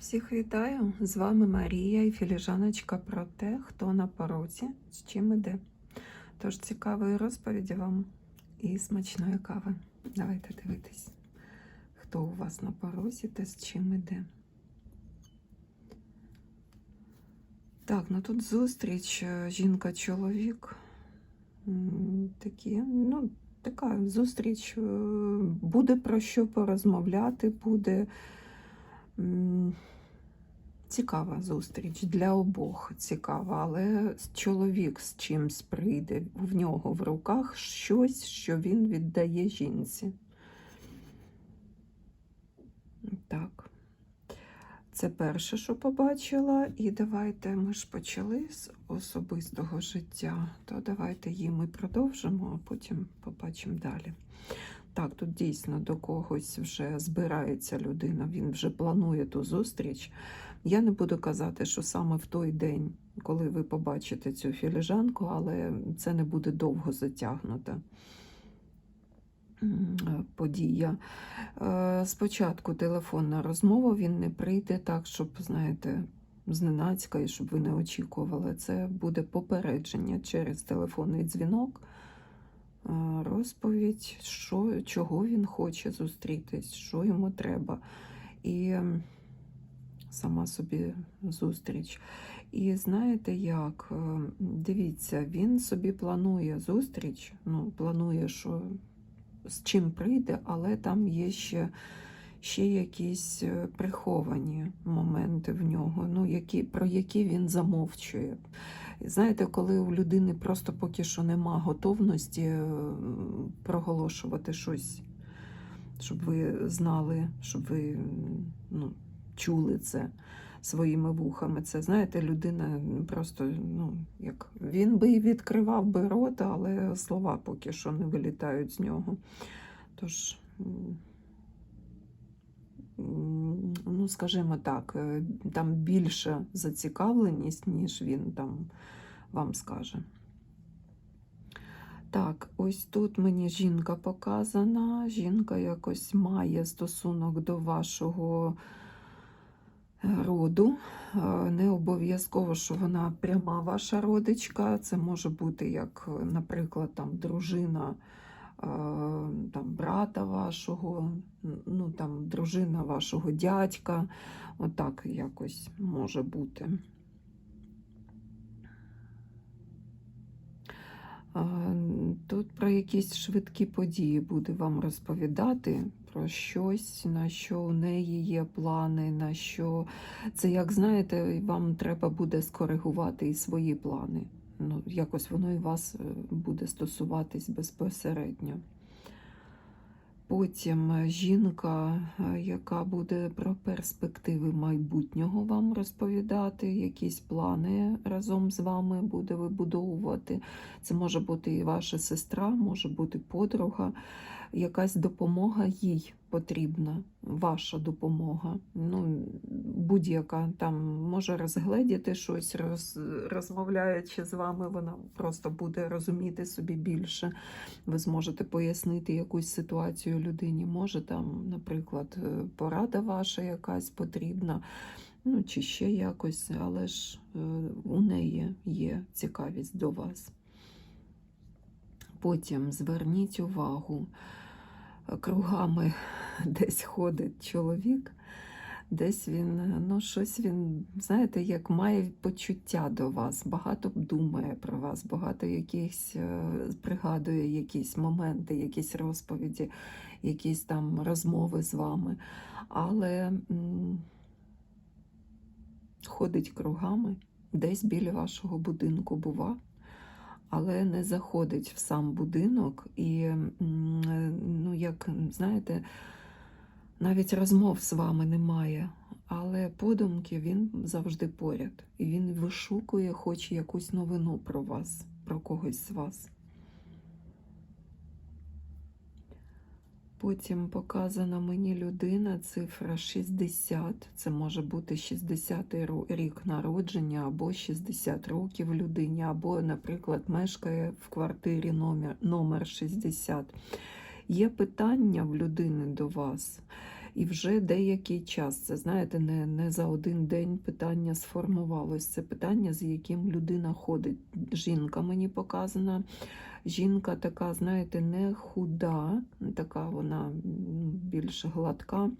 Всіх вітаю! З вами Марія і філіжаночка про те, хто на порозі, з чим іде. Тож цікавої розповіді вам і смачної кави. Давайте дивитись, хто у вас на порозі та з чим іде. Так, ну тут зустріч е, жінка-чоловік. Такі, ну, така зустріч е, буде про що порозмовляти, буде. Цікава зустріч для обох цікава, але чоловік з чимсь прийде в нього в руках щось, що він віддає жінці. Так. Це перше, що побачила. І давайте ми ж почали з особистого життя, то давайте їм і продовжимо, а потім побачимо далі. Так, тут дійсно до когось вже збирається людина, він вже планує ту зустріч. Я не буду казати, що саме в той день, коли ви побачите цю філіжанку, але це не буде довго затягнута подія. Е, Спочатку телефонна розмова, він не прийде так, щоб, знаєте, зненацька і щоб ви не очікували. Це буде попередження через телефонний дзвінок е, розповідь, що, чого він хоче зустрітись, що йому треба. І сама собі зустріч. І знаєте як? Е, Дивіться, він собі планує зустріч, ну, планує, що з чим прийде, але там є ще. Ще якісь е, приховані моменти в нього, ну, які, про які він замовчує. Знаєте, коли у людини просто поки що нема готовності е, проголошувати щось, щоб ви знали, щоб ви ну, чули це своїми вухами. Це, знаєте, людина просто, ну, як він би і відкривав би рота, але слова поки що не вилітають з нього. Тож. Ну, скажімо так, е, там більша зацікавленість, ніж він там вам скаже. Так, ось тут мені жінка показана. Жінка якось має стосунок до вашого е, роду. Е, Не обов'язково, що вона пряма ваша родичка. Це може бути як, наприклад, там дружина там, брата вашого, ну там дружина вашого дядька. Отак якось може бути. Тут про якісь швидкі події буде вам розповідати, про щось, на що у неї є плани, на що це, як знаєте, вам треба буде скоригувати і свої плани. Ну, якось воно і вас е, буде стосуватись безпосередньо. Потім е, жінка, е, яка буде про перспективи майбутнього вам розповідати, якісь плани разом з вами буде вибудовувати. Це може бути і ваша сестра, може бути подруга, якась допомога їй потрібна, ваша допомога. Ну, будь-яка там може розгледіти щось, роз, розмовляючи з вами, вона просто буде розуміти собі більше. Ви зможете пояснити якусь ситуацію людині. Може, там, наприклад, е, порада ваша якась потрібна, ну чи ще якось, але ж е, у неї є цікавість до вас. Потім зверніть увагу, кругами десь ходить чоловік, десь він, ну, щось він, знаєте, як має почуття до вас, багато думає про вас, багато якихось е, пригадує якісь моменти, якісь розповіді, якісь там розмови з вами. Але м, ходить кругами, десь біля вашого будинку бува але не заходить в сам будинок і, ну, як знаєте, навіть розмов з вами немає. Але подумки він завжди поряд. І він вишукує хоч якусь новину про вас, про когось з вас. Потім показана мені людина, цифра 60. Це може бути 60-й рік народження, або 60 років людині, або, наприклад, мешкає в квартирі номер, номер 60. Є питання в людини до вас. І вже деякий час, це знаєте, не, не за один день питання сформувалось. Це питання, з яким людина ходить. Жінка мені показана. Жінка така, знаєте, не худа, така вона більш гладка.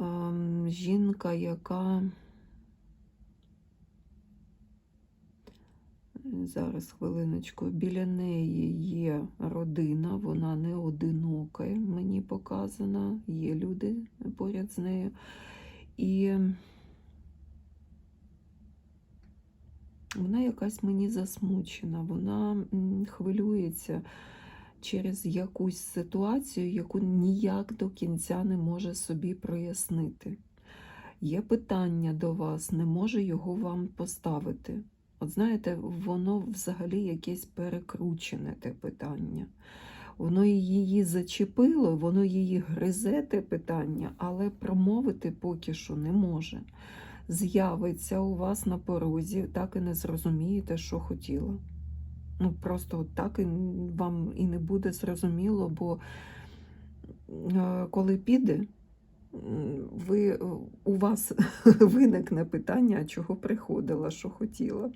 Ем, Жінка, яка зараз хвилиночку, біля неї є родина, вона не одинока, мені показана, є люди поряд з нею. І вона якась мені засмучена, вона хвилюється через якусь ситуацію, яку ніяк до кінця не може собі прояснити. Є питання до вас, не може його вам поставити. От знаєте, воно взагалі якесь перекручене те питання. Воно її зачепило, воно її гризе те питання, але промовити поки що не може. З'явиться у вас на порозі, так і не зрозумієте, що хотіла. Ну, просто от так і вам і не буде зрозуміло, бо е, коли піде, ви, у вас виникне питання, чого приходила, що хотіла.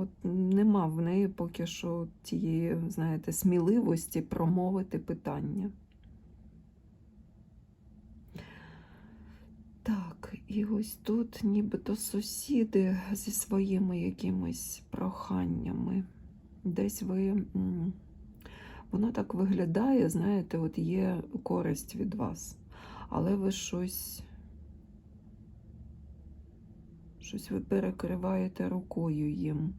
От нема в неї поки що тієї, знаєте, сміливості промовити питання. Так, і ось тут нібито сусіди зі своїми якимись проханнями. Десь ви. Воно так виглядає, знаєте, от є користь від вас, але ви щось. Щось ви перекриваєте рукою їм,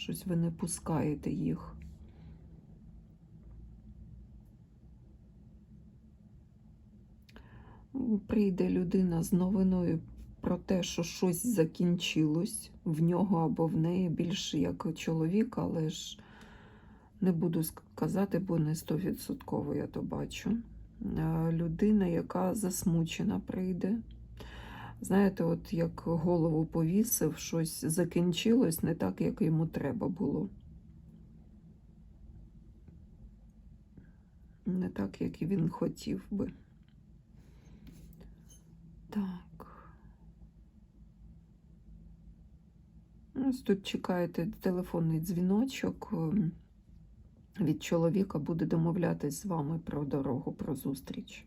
щось ви не пускаєте їх. Прийде людина з новиною про те, що щось закінчилось в нього або в неї більше як чоловік, але ж не буду сказати, бо не стовідсотково я то бачу. Е, Людина, яка засмучена, прийде. Знаєте, от як голову повісив, щось закінчилось не так, як йому треба було. Не так, як і він хотів би. Так. Ось тут чекаєте телефонний дзвіночок. ем, Від чоловіка буде домовлятись з вами про дорогу, про зустріч.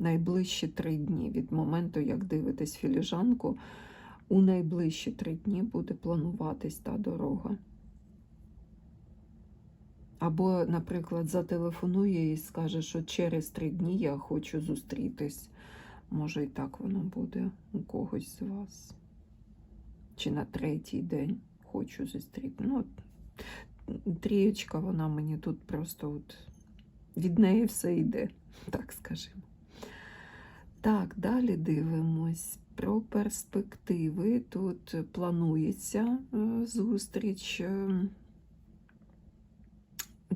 Найближчі три дні від моменту, як дивитесь філіжанку, у найближчі три дні буде плануватись та дорога. Або, наприклад, зателефонує і скаже, що через три дні я хочу зустрітись. Може, і так воно буде у когось з вас. Чи на третій день хочу зустріти. Ну, трієчка, вона мені тут просто от від неї все йде, так скажімо. Так, далі дивимось про перспективи. Тут планується е, зустріч. е,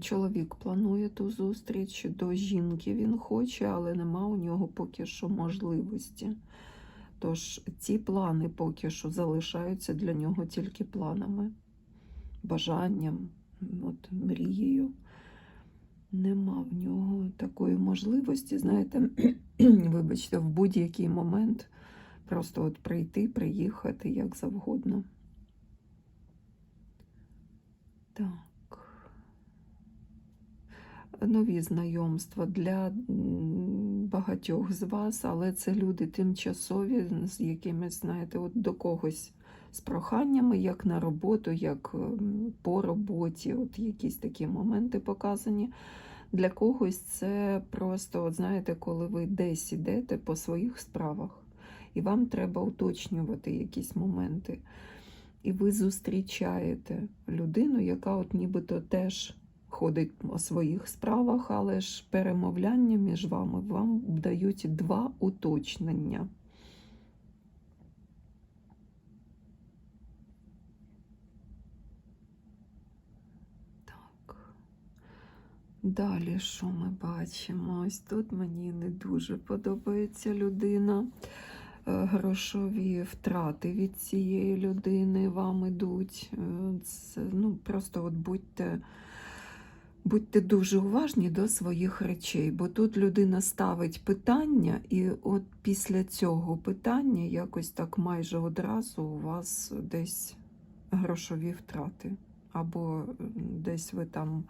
Чоловік планує ту зустріч до жінки він хоче, але нема у нього поки що можливості. Тож ці плани поки що залишаються для нього тільки планами, бажанням, от, мрією. Нема в нього такої можливості, знаєте, вибачте, в будь-який момент просто от прийти, приїхати як завгодно. Так. Нові знайомства для багатьох з вас, але це люди тимчасові, з якимись, знаєте, от до когось з проханнями, як на роботу, як по роботі, от якісь такі моменти показані. Для когось це просто, от знаєте, коли ви десь ідете по своїх справах, і вам треба уточнювати якісь моменти. І ви зустрічаєте людину, яка от нібито теж ходить у своїх справах, але ж перемовляння між вами вам дають два уточнення. Далі, що ми бачимо? Ось тут мені не дуже подобається людина. Е, Грошові втрати від цієї людини вам ідуть. Е, Це, ну, просто от будьте Будьте дуже уважні до своїх речей, бо тут людина ставить питання, і от після цього питання якось так майже одразу у вас десь грошові втрати. Або десь ви там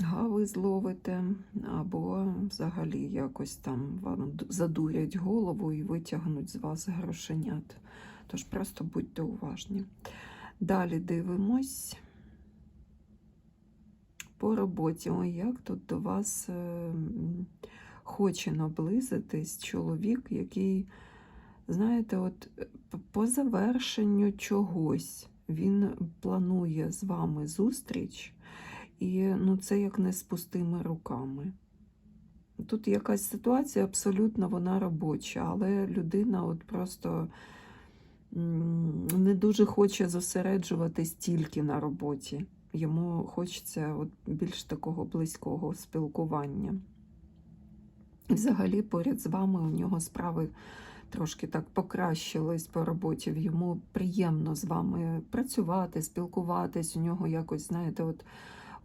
гави зловите, або взагалі якось там вам задурять голову і витягнуть з вас грошенят. Тож просто будьте уважні. Далі дивимось по роботі. Ой, як тут до вас е, хоче наблизитись чоловік, який, знаєте, от по завершенню чогось він планує з вами зустріч, і ну, це як не з пустими руками. Тут якась ситуація абсолютно вона робоча, але людина от просто не дуже хоче зосереджуватись тільки на роботі. Йому хочеться от більш такого близького спілкування. І взагалі поряд з вами у нього справи трошки так покращились по роботі. Йому приємно з вами працювати, спілкуватись. У нього якось, знаєте, от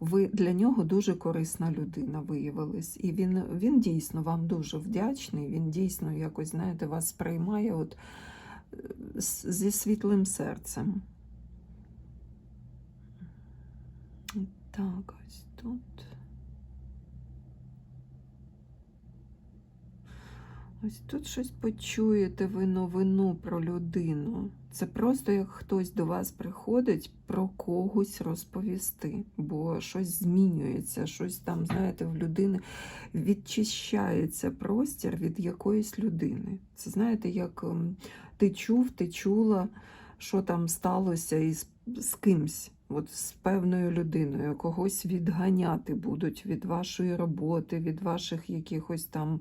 ви для нього дуже корисна людина виявилась. І він, він дійсно вам дуже вдячний. Він дійсно якось, знаєте, вас сприймає от, е, зі світлим серцем. Так, ось тут. Ось тут щось почуєте ви новину про людину. Це просто як хтось до вас приходить про когось розповісти, бо щось змінюється, щось там, знаєте, в людини відчищається простір від якоїсь людини. Це знаєте, як ем, ти чув, ти чула, що там сталося із з кимсь, от з певною людиною, когось відганяти будуть від вашої роботи, від ваших якихось там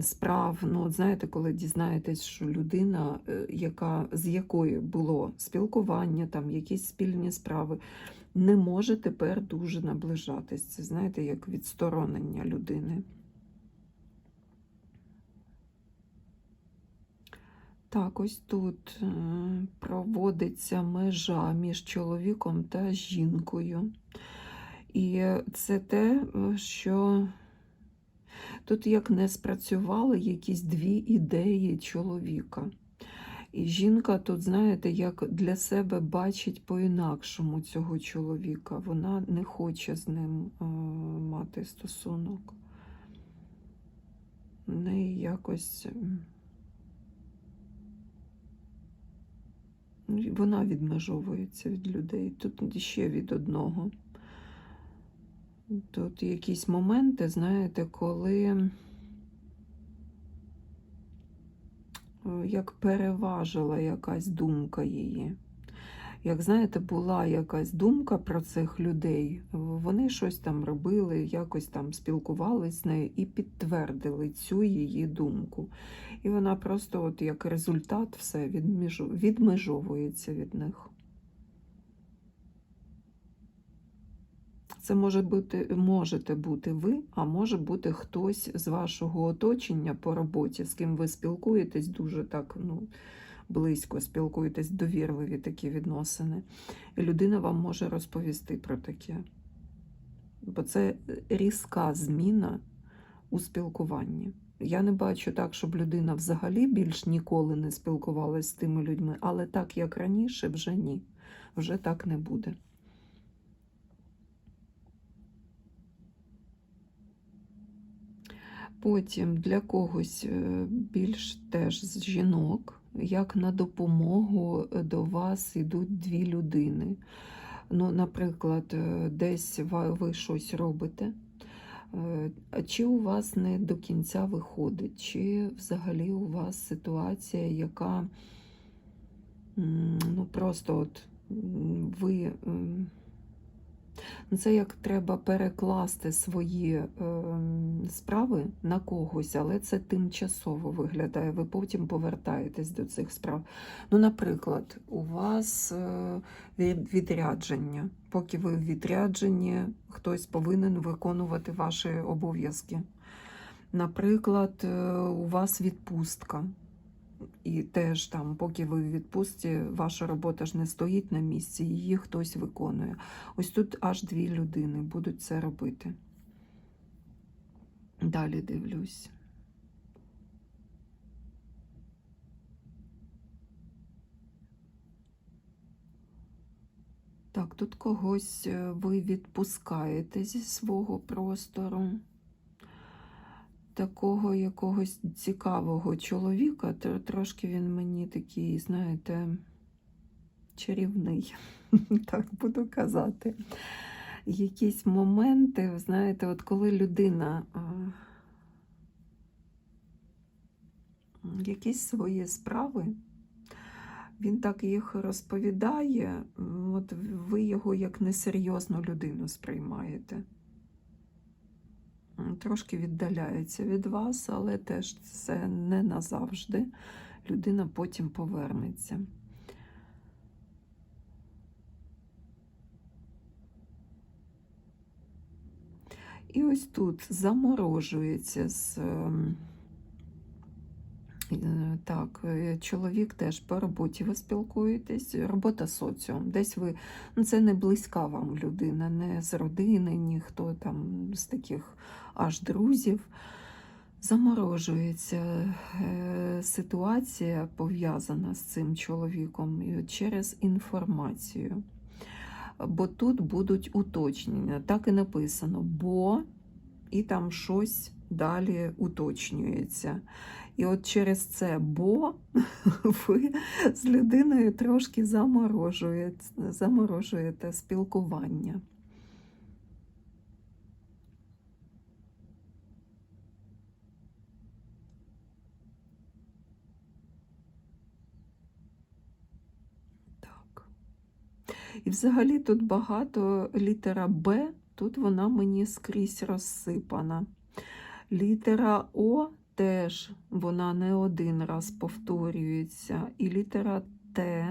справ. Ну, от знаєте, коли дізнаєтесь, що людина, е, яка, з якою було спілкування, там якісь спільні справи, не може тепер дуже наближатись. Це знаєте, як відсторонення людини. Так, ось тут е, проводиться межа між чоловіком та жінкою. І це те, е, що тут як не спрацювали якісь дві ідеї чоловіка. І жінка тут, знаєте, як для себе бачить по-інакшому цього чоловіка. Вона не хоче з ним е, мати стосунок. В неї якось. Вона відмежовується від людей. Тут ще від одного. Тут якісь моменти, знаєте, коли е, як переважила якась думка її. Як знаєте, була якась думка про цих людей, вони щось там робили, якось там спілкувалися з нею і підтвердили цю її думку. І вона просто, от як результат, все відмежу- відмежовується від них. Це може бути, можете бути ви, а може бути хтось з вашого оточення по роботі, з ким ви спілкуєтесь дуже так ну, близько, спілкуєтесь, довірливі такі відносини. І людина вам може розповісти про таке. Бо це різка зміна у спілкуванні. Я не бачу так, щоб людина взагалі більш ніколи не спілкувалася з тими людьми, але так, як раніше, вже ні. Вже так не буде. Потім для когось е, більш теж з жінок, як на допомогу е, до вас йдуть дві людини. Ну, наприклад, е, десь ви щось робите, чи у вас не до кінця виходить, чи взагалі у вас ситуація, яка ну, просто от ви. Це як треба перекласти свої е, справи на когось, але це тимчасово виглядає. Ви потім повертаєтесь до цих справ. Ну, наприклад, у вас е, відрядження. Поки ви в відрядженні, хтось повинен виконувати ваші обов'язки. Наприклад, е, у вас відпустка. І теж там, поки ви в відпустці, ваша робота ж не стоїть на місці, її хтось виконує. Ось тут аж дві людини будуть це робити. Далі дивлюсь. Так, тут когось е, ви відпускаєте зі свого простору. Такого якогось цікавого чоловіка, тр- трошки він мені такий, знаєте, чарівний, так буду казати. Якісь моменти, знаєте, от коли людина якісь свої справи, він так їх розповідає, от ви його як несерйозну людину сприймаєте. Трошки віддаляється від вас, але теж це не назавжди. Людина потім повернеться. І ось тут заморожується з. ем, Е, Так, е, чоловік теж по роботі ви спілкуєтесь, робота соціум. Десь ви, ну це не близька вам людина, не з родини, ніхто там з таких аж друзів. Заморожується е, ситуація пов'язана з цим чоловіком через інформацію. Бо тут будуть уточнення. Так і написано, бо і там щось далі уточнюється. І от через це бо ви з людиною трошки заморожуєте, заморожуєте спілкування. Так. І взагалі тут багато літера Б, тут вона мені скрізь розсипана. Літера О теж вона не один раз повторюється. І літера Т.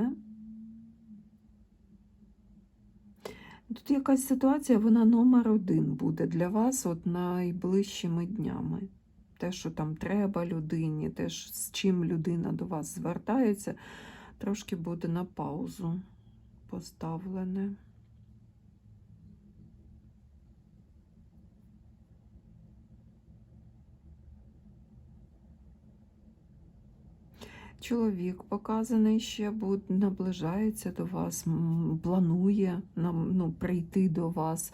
Тут якась ситуація, вона номер один буде для вас от найближчими днями. Те, що там треба людині, те, з чим людина до вас звертається, трошки буде на паузу поставлене. Чоловік показаний ще буде, наближається до вас, планує нам, ну, прийти до вас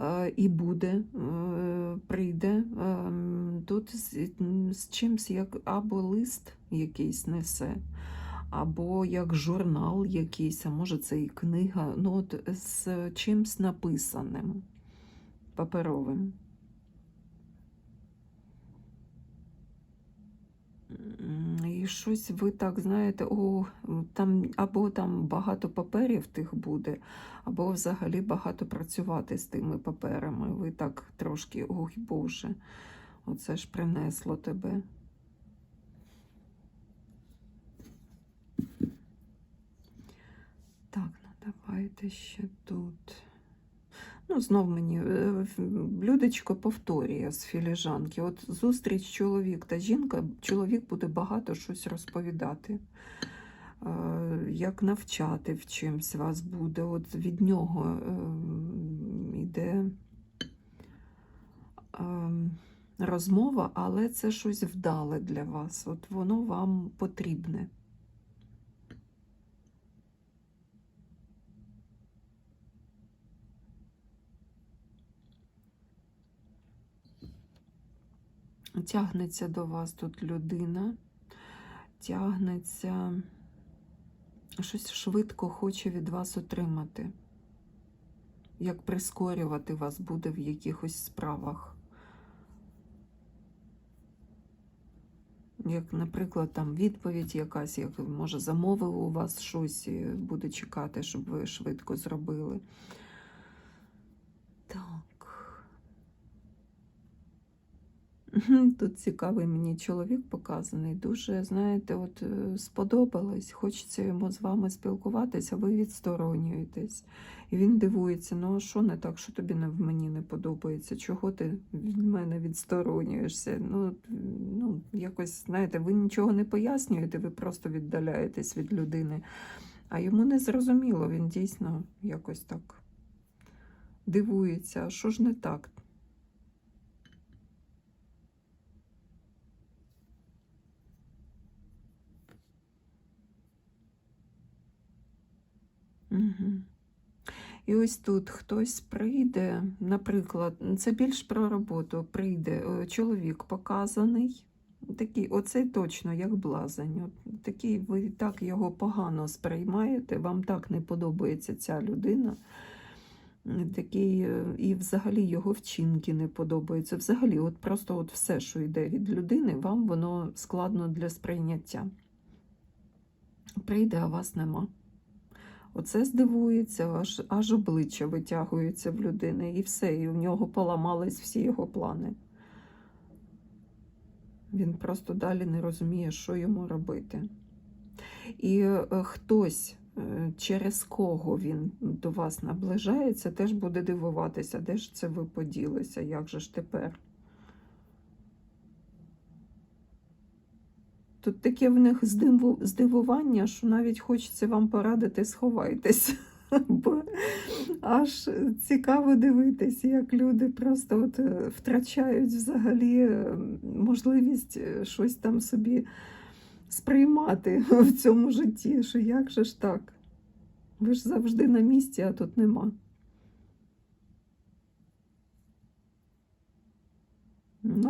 е, і буде, е, прийде. Ем, Тут з, з чимсь як або лист якийсь несе, або як журнал якийсь, а може це і книга, ну от з чимсь написаним паперовим. І щось ви так знаєте, о, там або там багато паперів тих буде, або взагалі багато працювати з тими паперами. Ви так трошки, ой Боже, оце ж принесло тебе. Так, ну давайте ще тут. Ну, знов мені е, блюдечко повторює з філіжанки. От зустріч чоловік та жінка, чоловік буде багато щось розповідати, Е, як навчати в чимсь вас буде. От від нього йде розмова, але це щось вдале для вас. От воно вам потрібне. Тягнеться до вас тут людина, тягнеться, щось швидко хоче від вас отримати. Як прискорювати вас буде в якихось справах. Як, наприклад, там відповідь якась, як може замовив у вас щось і буде чекати, щоб ви швидко зробили. Так. Тут цікавий мені чоловік показаний. Дуже, знаєте, от е, сподобалось. Хочеться йому з вами спілкуватися, ви відсторонюєтесь. І він дивується: ну а що не так, що тобі не мені не подобається? Чого ти від мене відсторонюєшся? Ну, ну якось, знаєте, ви нічого не пояснюєте, ви просто віддаляєтесь від людини. А йому не зрозуміло, він дійсно якось так дивується, а що ж не так? Угу. І ось тут хтось прийде, наприклад, це більш про роботу. Прийде е, чоловік показаний, такий, оцей точно як блазень. От, такий ви так його погано сприймаєте, вам так не подобається ця людина. Такий, е, і взагалі його вчинки не подобаються. Взагалі, от просто от все, що йде від людини, вам воно складно для сприйняття. Прийде, а вас нема. Оце здивується, аж, аж обличчя витягується в людини, і все, і в нього поламались всі його плани. Він просто далі не розуміє, що йому робити. І е, хтось, е, через кого він до вас наближається, теж буде дивуватися, де ж це ви поділися, як же ж тепер. Тут таке в них здиву- здивування, що навіть хочеться вам порадити, сховайтесь. Бо аж цікаво дивитись, як люди просто от е, втрачають взагалі е, можливість е, щось там собі сприймати в цьому житті. Що як же ж так? Ви ж завжди на місці, а тут нема.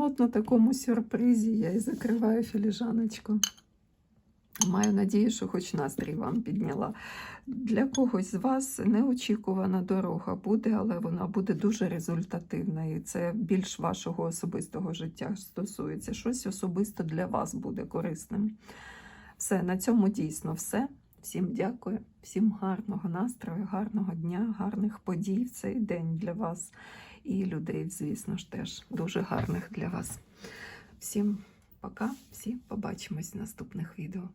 От на такому сюрпризі я і закриваю філіжаночку. Маю надію, що хоч настрій вам підняла. Для когось з вас неочікувана дорога буде, але вона буде дуже результативна. І це більш вашого особистого життя стосується. Щось особисто для вас буде корисним. Все, на цьому дійсно все. Всім дякую, всім гарного настрою, гарного дня, гарних подій в цей день для вас і людей, звісно ж, теж дуже гарних для вас. Всім пока, всі побачимось в наступних відео.